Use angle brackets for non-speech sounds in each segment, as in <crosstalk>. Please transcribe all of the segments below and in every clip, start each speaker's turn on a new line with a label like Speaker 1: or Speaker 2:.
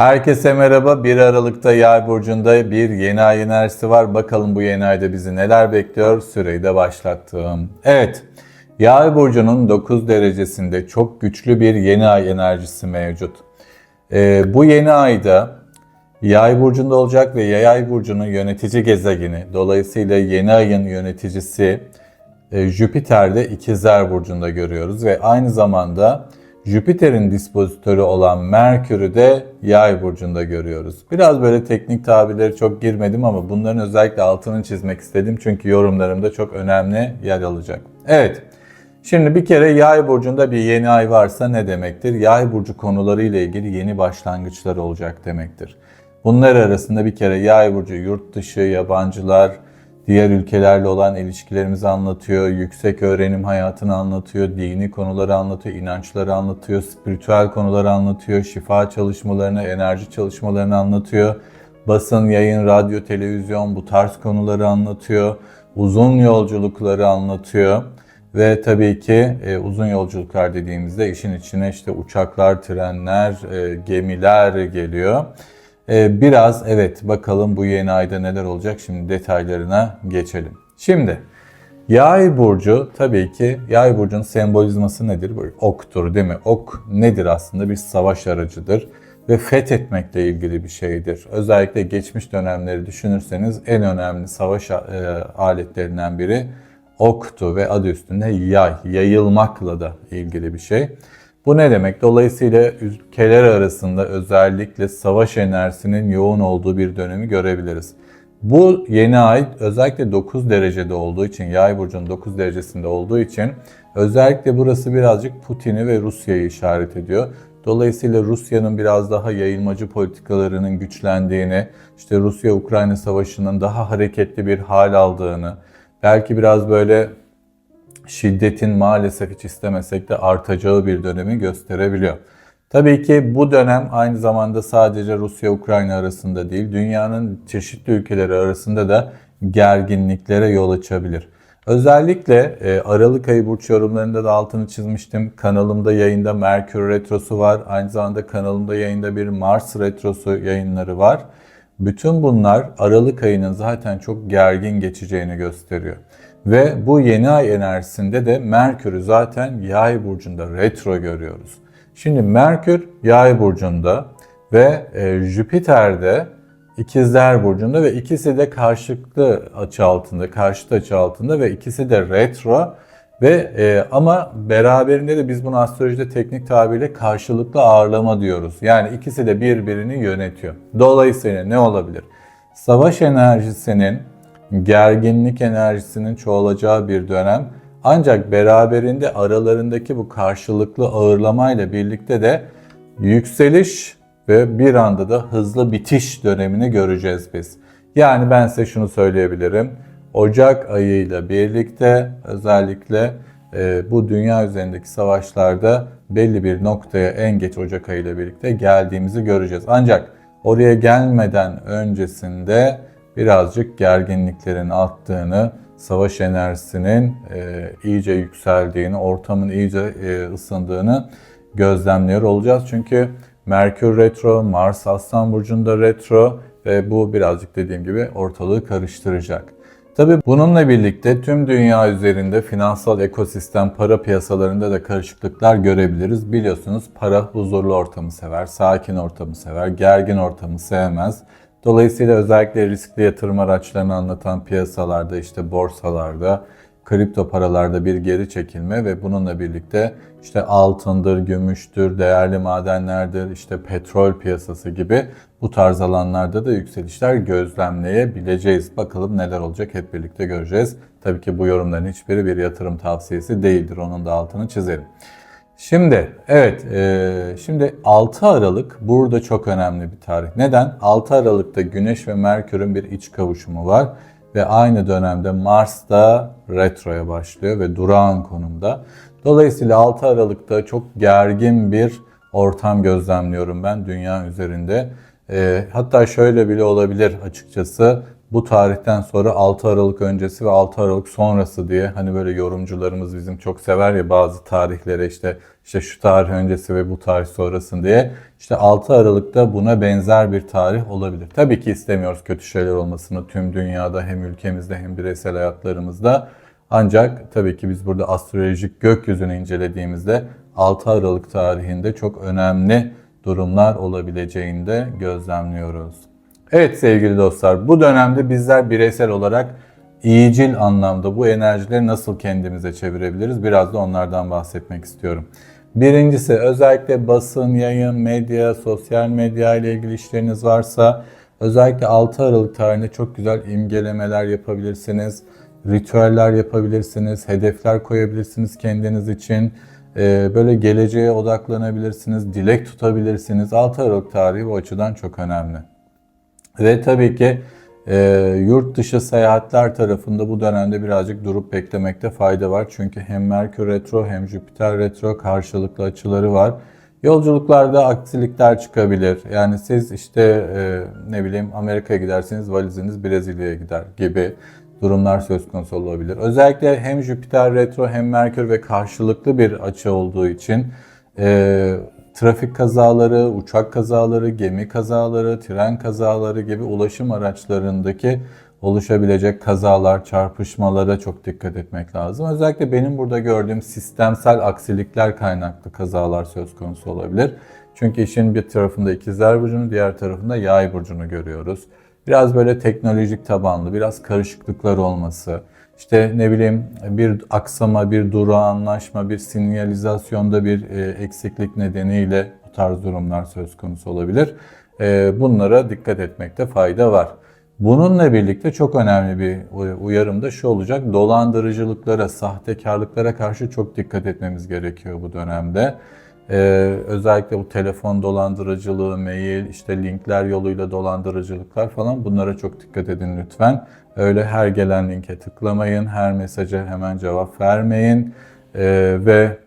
Speaker 1: Herkese merhaba. 1 Aralık'ta Yay burcunda bir yeni ay enerjisi var. Bakalım bu yeni ayda bizi neler bekliyor? Süreyi de başlattım. Evet. Yay burcunun 9 derecesinde çok güçlü bir yeni ay enerjisi mevcut. Ee, bu yeni ayda Yay burcunda olacak ve Yay burcunun yönetici gezegeni, dolayısıyla yeni ayın yöneticisi e, Jüpiter'de İkizler burcunda görüyoruz ve aynı zamanda Jüpiter'in dispozitörü olan Merkür'ü de Yay burcunda görüyoruz. Biraz böyle teknik tabirleri çok girmedim ama bunların özellikle altını çizmek istedim çünkü yorumlarımda çok önemli yer alacak. Evet. Şimdi bir kere Yay burcunda bir yeni ay varsa ne demektir? Yay burcu konuları ile ilgili yeni başlangıçlar olacak demektir. Bunlar arasında bir kere Yay burcu yurt dışı, yabancılar, diğer ülkelerle olan ilişkilerimizi anlatıyor, yüksek öğrenim hayatını anlatıyor, dini konuları anlatıyor, inançları anlatıyor, spiritüel konuları anlatıyor, şifa çalışmalarını, enerji çalışmalarını anlatıyor. Basın, yayın, radyo, televizyon bu tarz konuları anlatıyor. Uzun yolculukları anlatıyor. Ve tabii ki e, uzun yolculuklar dediğimizde işin içine işte uçaklar, trenler, e, gemiler geliyor. E, biraz evet bakalım bu yeni ayda neler olacak şimdi detaylarına geçelim. Şimdi Yay burcu tabii ki Yay burcunun sembolizması nedir? Böyle oktur değil mi? Ok nedir aslında? Bir savaş aracıdır ve fethetmekle ilgili bir şeydir. Özellikle geçmiş dönemleri düşünürseniz en önemli savaş e, aletlerinden biri oktu ve adı üstünde yay, yayılmakla da ilgili bir şey. Bu ne demek? Dolayısıyla ülkeler arasında özellikle savaş enerjisinin yoğun olduğu bir dönemi görebiliriz. Bu yeni ay özellikle 9 derecede olduğu için, yay burcunun 9 derecesinde olduğu için özellikle burası birazcık Putin'i ve Rusya'yı işaret ediyor. Dolayısıyla Rusya'nın biraz daha yayılmacı politikalarının güçlendiğini, işte Rusya-Ukrayna savaşının daha hareketli bir hal aldığını, belki biraz böyle şiddetin maalesef hiç istemesek de artacağı bir dönemi gösterebiliyor. Tabii ki bu dönem aynı zamanda sadece Rusya-Ukrayna arasında değil, dünyanın çeşitli ülkeleri arasında da gerginliklere yol açabilir. Özellikle e, Aralık ayı burç yorumlarında da altını çizmiştim. Kanalımda yayında Merkür Retrosu var. Aynı zamanda kanalımda yayında bir Mars Retrosu yayınları var. Bütün bunlar Aralık ayının zaten çok gergin geçeceğini gösteriyor. Ve bu yeni ay enerjisinde de Merkür'ü zaten Yay burcunda retro görüyoruz. Şimdi Merkür Yay burcunda ve e, Jüpiter'de İkizler burcunda ve ikisi de karşılıklı açı altında, karşıt açı altında ve ikisi de retro ve e, ama beraberinde de biz bunu astrolojide teknik tabirle karşılıklı ağırlama diyoruz. Yani ikisi de birbirini yönetiyor. Dolayısıyla ne olabilir? Savaş enerjisinin gerginlik enerjisinin çoğalacağı bir dönem. Ancak beraberinde aralarındaki bu karşılıklı ağırlamayla birlikte de yükseliş ve bir anda da hızlı bitiş dönemini göreceğiz biz. Yani ben size şunu söyleyebilirim. Ocak ayıyla birlikte özellikle e, bu dünya üzerindeki savaşlarda belli bir noktaya en geç Ocak ayıyla birlikte geldiğimizi göreceğiz. Ancak oraya gelmeden öncesinde birazcık gerginliklerin arttığını, savaş enerjisinin e, iyice yükseldiğini, ortamın iyice e, ısındığını gözlemliyor olacağız. Çünkü Merkür retro, Mars Aslan burcunda retro ve bu birazcık dediğim gibi ortalığı karıştıracak. Tabi bununla birlikte tüm dünya üzerinde finansal ekosistem para piyasalarında da karışıklıklar görebiliriz. Biliyorsunuz para huzurlu ortamı sever, sakin ortamı sever, gergin ortamı sevmez. Dolayısıyla özellikle riskli yatırım araçlarını anlatan piyasalarda işte borsalarda, kripto paralarda bir geri çekilme ve bununla birlikte işte altındır, gümüştür, değerli madenlerdir, işte petrol piyasası gibi bu tarz alanlarda da yükselişler gözlemleyebileceğiz. Bakalım neler olacak hep birlikte göreceğiz. Tabii ki bu yorumların hiçbiri bir yatırım tavsiyesi değildir. Onun da altını çizerim. Şimdi evet e, şimdi 6 Aralık burada çok önemli bir tarih. Neden? 6 Aralık'ta Güneş ve Merkür'ün bir iç kavuşumu var ve aynı dönemde Mars da retroya başlıyor ve durağan konumda. Dolayısıyla 6 Aralık'ta çok gergin bir ortam gözlemliyorum ben dünya üzerinde. E, hatta şöyle bile olabilir açıkçası bu tarihten sonra 6 Aralık öncesi ve 6 Aralık sonrası diye hani böyle yorumcularımız bizim çok sever ya bazı tarihlere işte işte şu tarih öncesi ve bu tarih sonrası diye. İşte 6 Aralık'ta buna benzer bir tarih olabilir. Tabii ki istemiyoruz kötü şeyler olmasını tüm dünyada hem ülkemizde hem bireysel hayatlarımızda. Ancak tabii ki biz burada astrolojik gökyüzünü incelediğimizde 6 Aralık tarihinde çok önemli durumlar olabileceğini de gözlemliyoruz. Evet sevgili dostlar bu dönemde bizler bireysel olarak iyicil anlamda bu enerjileri nasıl kendimize çevirebiliriz? Biraz da onlardan bahsetmek istiyorum. Birincisi özellikle basın, yayın, medya, sosyal medya ile ilgili işleriniz varsa özellikle 6 Aralık tarihinde çok güzel imgelemeler yapabilirsiniz. Ritüeller yapabilirsiniz, hedefler koyabilirsiniz kendiniz için. Ee, böyle geleceğe odaklanabilirsiniz, dilek tutabilirsiniz. 6 Aralık tarihi bu açıdan çok önemli. Ve tabii ki e, yurt dışı seyahatler tarafında bu dönemde birazcık durup beklemekte fayda var. Çünkü hem Merkür Retro hem Jüpiter Retro karşılıklı açıları var. Yolculuklarda aksilikler çıkabilir. Yani siz işte e, ne bileyim Amerika'ya giderseniz valiziniz Brezilya'ya gider gibi durumlar söz konusu olabilir. Özellikle hem Jüpiter Retro hem Merkür ve karşılıklı bir açı olduğu için e, trafik kazaları, uçak kazaları, gemi kazaları, tren kazaları gibi ulaşım araçlarındaki oluşabilecek kazalar, çarpışmalara çok dikkat etmek lazım. Özellikle benim burada gördüğüm sistemsel aksilikler kaynaklı kazalar söz konusu olabilir. Çünkü işin bir tarafında ikizler burcunu, diğer tarafında yay burcunu görüyoruz. Biraz böyle teknolojik tabanlı, biraz karışıklıklar olması, işte ne bileyim bir aksama, bir duru anlaşma, bir sinyalizasyonda bir e, eksiklik nedeniyle bu tarz durumlar söz konusu olabilir. E, bunlara dikkat etmekte fayda var. Bununla birlikte çok önemli bir uyarım da şu olacak. Dolandırıcılıklara, sahtekarlıklara karşı çok dikkat etmemiz gerekiyor bu dönemde. Ee, özellikle bu telefon dolandırıcılığı, mail, işte linkler yoluyla dolandırıcılıklar falan bunlara çok dikkat edin lütfen. Öyle her gelen linke tıklamayın, her mesaja hemen cevap vermeyin ee, ve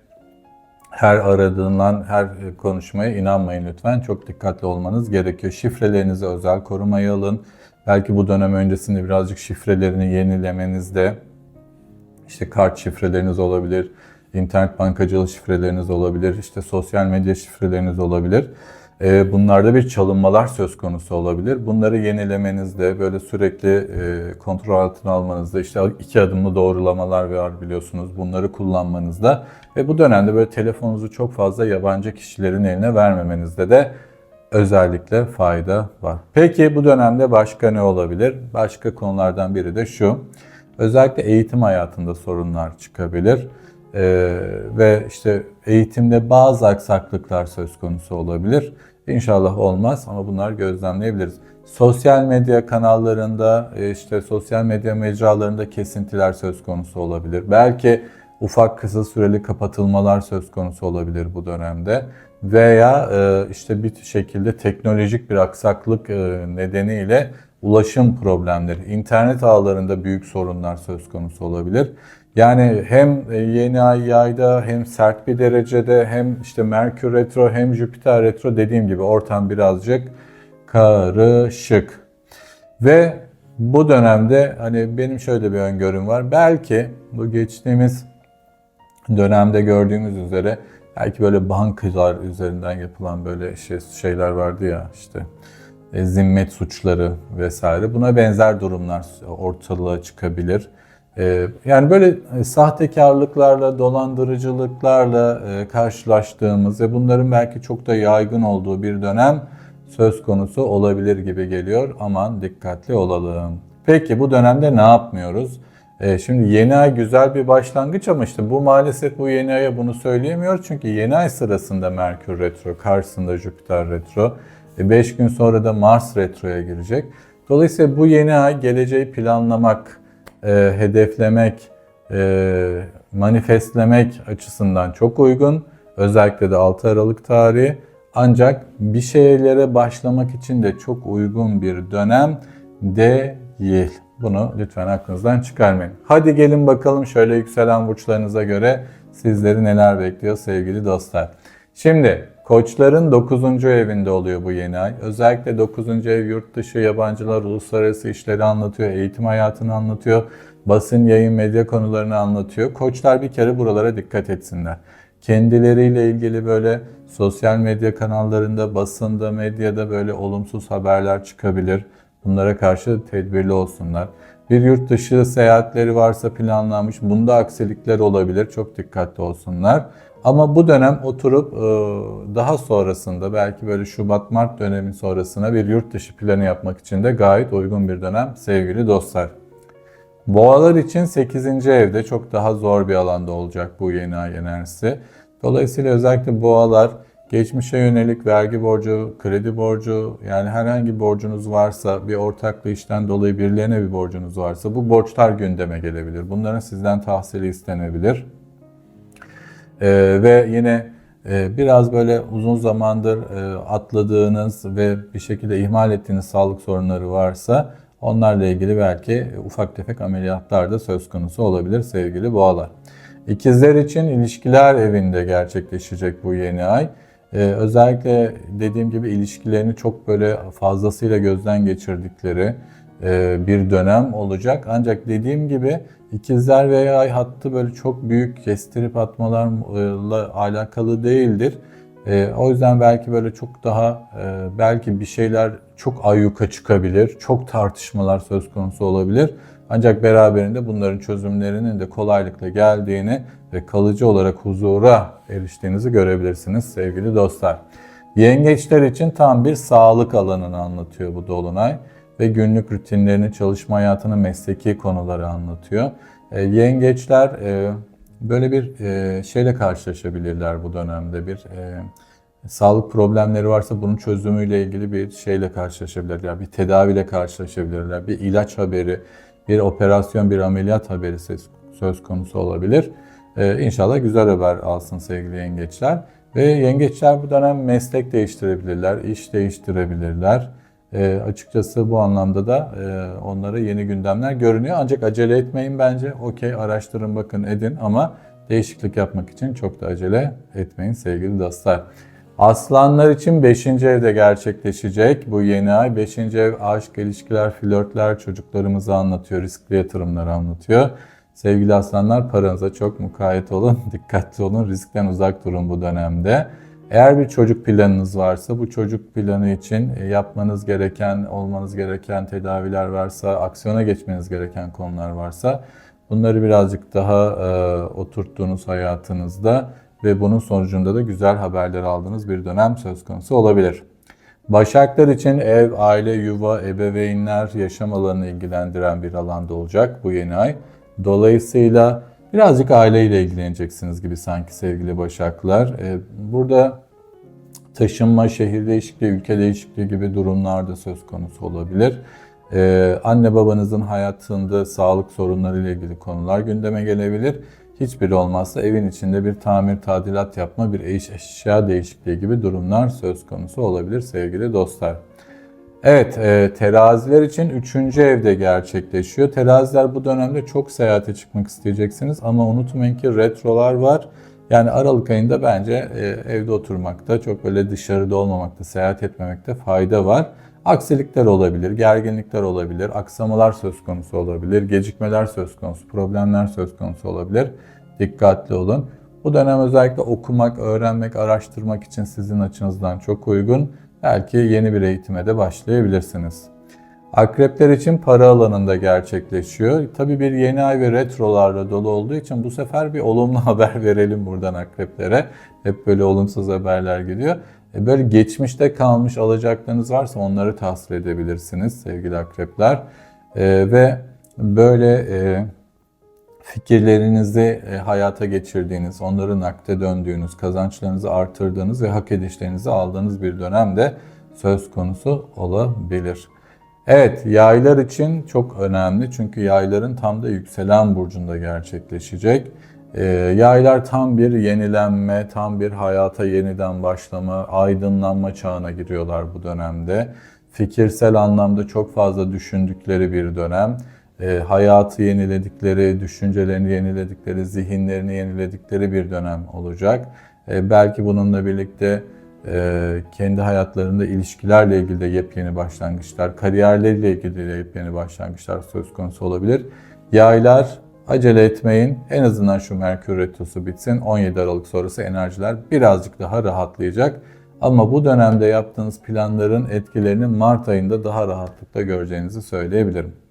Speaker 1: her aradığından her konuşmaya inanmayın lütfen. Çok dikkatli olmanız gerekiyor. Şifrelerinizi özel korumaya alın. Belki bu dönem öncesinde birazcık şifrelerini yenilemenizde işte kart şifreleriniz olabilir, internet bankacılığı şifreleriniz olabilir, işte sosyal medya şifreleriniz olabilir. Ee, bunlarda bir çalınmalar söz konusu olabilir. Bunları yenilemenizde, böyle sürekli e, kontrol altına almanızda, işte iki adımlı doğrulamalar var biliyorsunuz. Bunları kullanmanızda ve bu dönemde böyle telefonunuzu çok fazla yabancı kişilerin eline vermemenizde de özellikle fayda var. Peki bu dönemde başka ne olabilir? Başka konulardan biri de şu. Özellikle eğitim hayatında sorunlar çıkabilir. Ee, ve işte eğitimde bazı aksaklıklar söz konusu olabilir. İnşallah olmaz ama bunlar gözlemleyebiliriz. Sosyal medya kanallarında, e, işte sosyal medya mecralarında kesintiler söz konusu olabilir. Belki ufak kısa süreli kapatılmalar söz konusu olabilir bu dönemde veya e, işte bir şekilde teknolojik bir aksaklık e, nedeniyle ulaşım problemleri, internet ağlarında büyük sorunlar söz konusu olabilir. Yani hem yeni ay yayda hem sert bir derecede hem işte Merkür retro hem Jüpiter retro dediğim gibi ortam birazcık karışık. Ve bu dönemde hani benim şöyle bir öngörüm var. Belki bu geçtiğimiz dönemde gördüğümüz üzere belki böyle bankalar üzerinden yapılan böyle şey, şeyler vardı ya işte e, zimmet suçları vesaire buna benzer durumlar ortalığa çıkabilir. E, yani böyle e, sahtekarlıklarla, dolandırıcılıklarla karşılaştığımız ve bunların belki çok da yaygın olduğu bir dönem söz konusu olabilir gibi geliyor. Aman dikkatli olalım. Peki bu dönemde ne yapmıyoruz? E, şimdi yeni ay güzel bir başlangıç ama işte bu maalesef bu yeni aya bunu söyleyemiyor. Çünkü yeni ay sırasında Merkür Retro, karşısında Jüpiter Retro. 5 e, gün sonra da Mars Retro'ya girecek. Dolayısıyla bu yeni ay geleceği planlamak, e, hedeflemek, manifestlemek açısından çok uygun. Özellikle de 6 Aralık tarihi. Ancak bir şeylere başlamak için de çok uygun bir dönem değil. Bunu lütfen aklınızdan çıkarmayın. Hadi gelin bakalım şöyle yükselen burçlarınıza göre sizleri neler bekliyor sevgili dostlar. Şimdi Koçların 9. evinde oluyor bu yeni ay. Özellikle 9. ev yurt dışı, yabancılar, uluslararası işleri anlatıyor, eğitim hayatını anlatıyor, basın, yayın, medya konularını anlatıyor. Koçlar bir kere buralara dikkat etsinler. Kendileriyle ilgili böyle sosyal medya kanallarında, basında, medyada böyle olumsuz haberler çıkabilir. Bunlara karşı tedbirli olsunlar. Bir yurt dışı seyahatleri varsa planlanmış, bunda aksilikler olabilir. Çok dikkatli olsunlar. Ama bu dönem oturup e, daha sonrasında belki böyle Şubat-Mart dönemi sonrasına bir yurt dışı planı yapmak için de gayet uygun bir dönem sevgili dostlar. Boğalar için 8. evde çok daha zor bir alanda olacak bu yeni ay enerjisi. Dolayısıyla özellikle boğalar geçmişe yönelik vergi borcu, kredi borcu yani herhangi borcunuz varsa bir ortaklı işten dolayı birilerine bir borcunuz varsa bu borçlar gündeme gelebilir. Bunların sizden tahsili istenebilir. Ee, ve yine e, biraz böyle uzun zamandır e, atladığınız ve bir şekilde ihmal ettiğiniz sağlık sorunları varsa onlarla ilgili belki ufak tefek ameliyatlar da söz konusu olabilir sevgili boğalar. İkizler için ilişkiler evinde gerçekleşecek bu yeni ay. Ee, özellikle dediğim gibi ilişkilerini çok böyle fazlasıyla gözden geçirdikleri e, bir dönem olacak. Ancak dediğim gibi ikizler ve yay hattı böyle çok büyük kestirip atmalarla alakalı değildir. E, o yüzden belki böyle çok daha e, belki bir şeyler çok ayyuka çıkabilir, çok tartışmalar söz konusu olabilir. Ancak beraberinde bunların çözümlerinin de kolaylıkla geldiğini ve kalıcı olarak huzura eriştiğinizi görebilirsiniz sevgili dostlar. Yengeçler için tam bir sağlık alanını anlatıyor bu dolunay ve günlük rutinlerini, çalışma hayatını, mesleki konuları anlatıyor. E, yengeçler e, böyle bir e, şeyle karşılaşabilirler bu dönemde bir e, sağlık problemleri varsa bunun çözümüyle ilgili bir şeyle karşılaşabilirler, bir tedaviyle karşılaşabilirler, bir ilaç haberi, bir operasyon, bir ameliyat haberi söz konusu olabilir. Ee, inşallah güzel haber alsın sevgili yengeçler. Ve yengeçler bu dönem meslek değiştirebilirler, iş değiştirebilirler. E, açıkçası bu anlamda da e, onlara yeni gündemler görünüyor. Ancak acele etmeyin bence. Okey araştırın bakın edin ama değişiklik yapmak için çok da acele etmeyin sevgili dostlar. Aslanlar için 5. evde gerçekleşecek bu yeni ay. 5. ev aşk, ilişkiler, flörtler, çocuklarımızı anlatıyor, riskli yatırımları anlatıyor. Sevgili aslanlar paranıza çok mukayyet olun, <laughs> dikkatli olun, riskten uzak durun bu dönemde. Eğer bir çocuk planınız varsa bu çocuk planı için e, yapmanız gereken, olmanız gereken tedaviler varsa, aksiyona geçmeniz gereken konular varsa bunları birazcık daha e, oturttuğunuz hayatınızda ve bunun sonucunda da güzel haberler aldığınız bir dönem söz konusu olabilir. Başaklar için ev, aile, yuva, ebeveynler, yaşam alanını ilgilendiren bir alanda olacak bu yeni ay. Dolayısıyla birazcık aileyle ilgileneceksiniz gibi sanki sevgili Başaklar. Ee, burada taşınma, şehir değişikliği, ülke değişikliği gibi durumlar da söz konusu olabilir. Ee, anne babanızın hayatında sağlık sorunları ile ilgili konular gündeme gelebilir. Hiçbiri olmazsa evin içinde bir tamir, tadilat yapma, bir eşya değişikliği gibi durumlar söz konusu olabilir sevgili dostlar. Evet, e, teraziler için 3. evde gerçekleşiyor. Teraziler bu dönemde çok seyahate çıkmak isteyeceksiniz ama unutmayın ki retrolar var. Yani Aralık ayında bence e, evde oturmakta, çok böyle dışarıda olmamakta, seyahat etmemekte fayda var. Aksilikler olabilir, gerginlikler olabilir, aksamalar söz konusu olabilir, gecikmeler söz konusu, problemler söz konusu olabilir. Dikkatli olun. Bu dönem özellikle okumak, öğrenmek, araştırmak için sizin açınızdan çok uygun. Belki yeni bir eğitime de başlayabilirsiniz. Akrepler için para alanında gerçekleşiyor. Tabii bir yeni ay ve retrolarla dolu olduğu için bu sefer bir olumlu <laughs> haber verelim buradan akreplere. Hep böyle olumsuz haberler geliyor. E, böyle geçmişte kalmış alacaklarınız varsa onları tahsil edebilirsiniz sevgili akrepler. Ee, ve böyle e, fikirlerinizi e, hayata geçirdiğiniz, onları nakde döndüğünüz, kazançlarınızı artırdığınız ve hak edişlerinizi aldığınız bir dönemde söz konusu olabilir. Evet, yaylar için çok önemli çünkü yayların tam da yükselen burcunda gerçekleşecek. E, yaylar tam bir yenilenme, tam bir hayata yeniden başlama, aydınlanma çağına giriyorlar bu dönemde. Fikirsel anlamda çok fazla düşündükleri bir dönem e, hayatı yeniledikleri, düşüncelerini yeniledikleri, zihinlerini yeniledikleri bir dönem olacak. E, belki bununla birlikte e, kendi hayatlarında ilişkilerle ilgili de yepyeni başlangıçlar, kariyerleriyle ilgili de yepyeni başlangıçlar söz konusu olabilir. Yaylar acele etmeyin. En azından şu Merkür Retrosu bitsin. 17 Aralık sonrası enerjiler birazcık daha rahatlayacak. Ama bu dönemde yaptığınız planların etkilerini Mart ayında daha rahatlıkla göreceğinizi söyleyebilirim.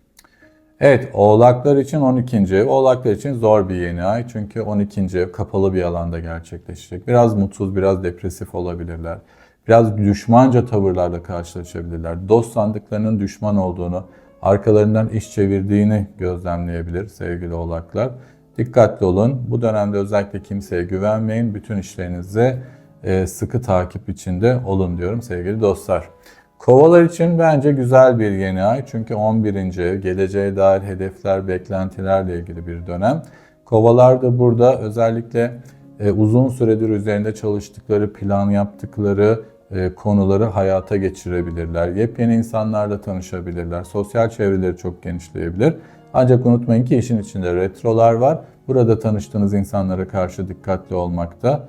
Speaker 1: Evet, Oğlaklar için 12. ev. Oğlaklar için zor bir yeni ay. Çünkü 12. ev kapalı bir alanda gerçekleşecek. Biraz mutsuz, biraz depresif olabilirler. Biraz düşmanca tavırlarla karşılaşabilirler. Dost sandıklarının düşman olduğunu, arkalarından iş çevirdiğini gözlemleyebilir sevgili oğlaklar. Dikkatli olun. Bu dönemde özellikle kimseye güvenmeyin. Bütün işlerinizi e, sıkı takip içinde olun diyorum sevgili dostlar. Kovalar için bence güzel bir yeni ay. Çünkü 11. ev, geleceğe dair hedefler, beklentilerle ilgili bir dönem. Kovalar da burada özellikle e, uzun süredir üzerinde çalıştıkları, plan yaptıkları e, konuları hayata geçirebilirler. Yepyeni insanlarla tanışabilirler. Sosyal çevreleri çok genişleyebilir. Ancak unutmayın ki işin içinde retrolar var. Burada tanıştığınız insanlara karşı dikkatli olmakta,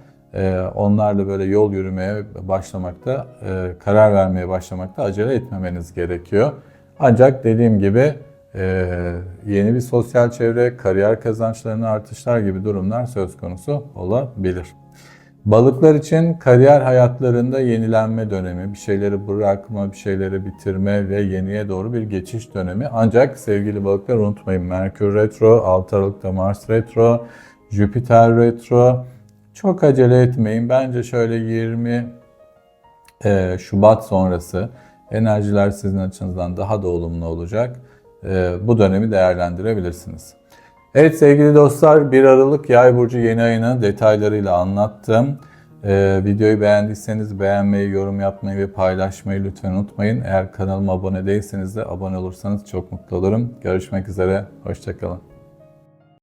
Speaker 1: onlarla böyle yol yürümeye başlamakta, e, karar vermeye başlamakta acele etmemeniz gerekiyor. Ancak dediğim gibi e, yeni bir sosyal çevre, kariyer kazançlarının artışlar gibi durumlar söz konusu olabilir. Balıklar için kariyer hayatlarında yenilenme dönemi, bir şeyleri bırakma, bir şeyleri bitirme ve yeniye doğru bir geçiş dönemi. Ancak sevgili balıklar unutmayın Merkür Retro, 6 Aralık'ta Mars Retro, Jüpiter Retro. Çok acele etmeyin. Bence şöyle 20 e, Şubat sonrası enerjiler sizin açınızdan daha da olumlu olacak. E, bu dönemi değerlendirebilirsiniz. Evet sevgili dostlar 1 Aralık Yay burcu yeni ayını detaylarıyla anlattım. Ee, videoyu beğendiyseniz beğenmeyi, yorum yapmayı ve paylaşmayı lütfen unutmayın. Eğer kanalıma abone değilseniz de abone olursanız çok mutlu olurum. Görüşmek üzere, hoşçakalın.